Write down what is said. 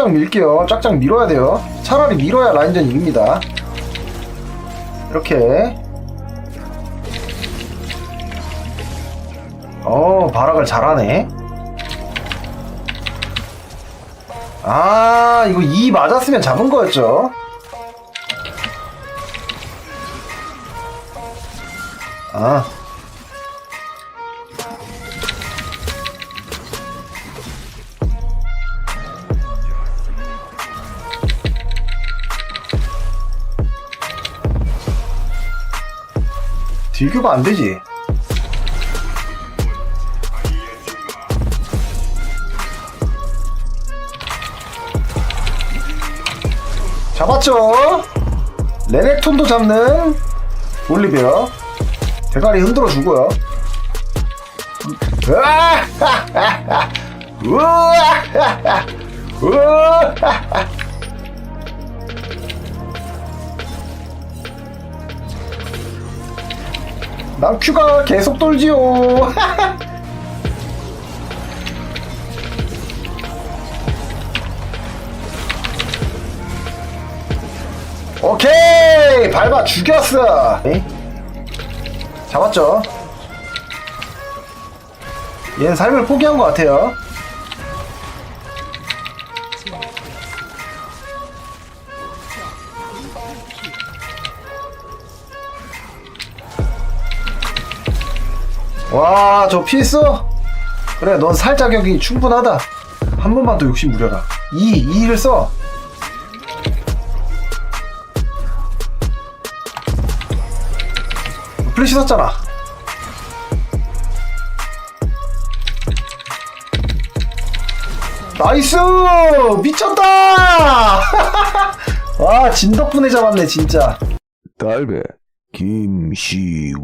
쫙쫙 밀게요. 쫙쫙 밀어야 돼요. 차라리 밀어야 라인전 이깁니다. 이렇게. 어, 바락을 잘하네. 아, 이거 2 맞았으면 잡은 거였죠. 아. 딜교가 안 되지. 잡았죠? 레넥톤도 잡는 올리비어. 대가리 흔들어 주고요. 으아! 우와! 우와! 난 큐가 계속 돌지요. 오케이 밟아 죽였어. 에이? 잡았죠. 얘는 삶을 포기한 것 같아요. 와, 저 피했어? 그래, 넌 살 자격이 충분하다. 한 번만 더 욕심 부려라. 2, 2를 써. 플래시 썼잖아. 나이스! 미쳤다! 와, 진 덕분에 잡았네, 진짜. 달배 김시월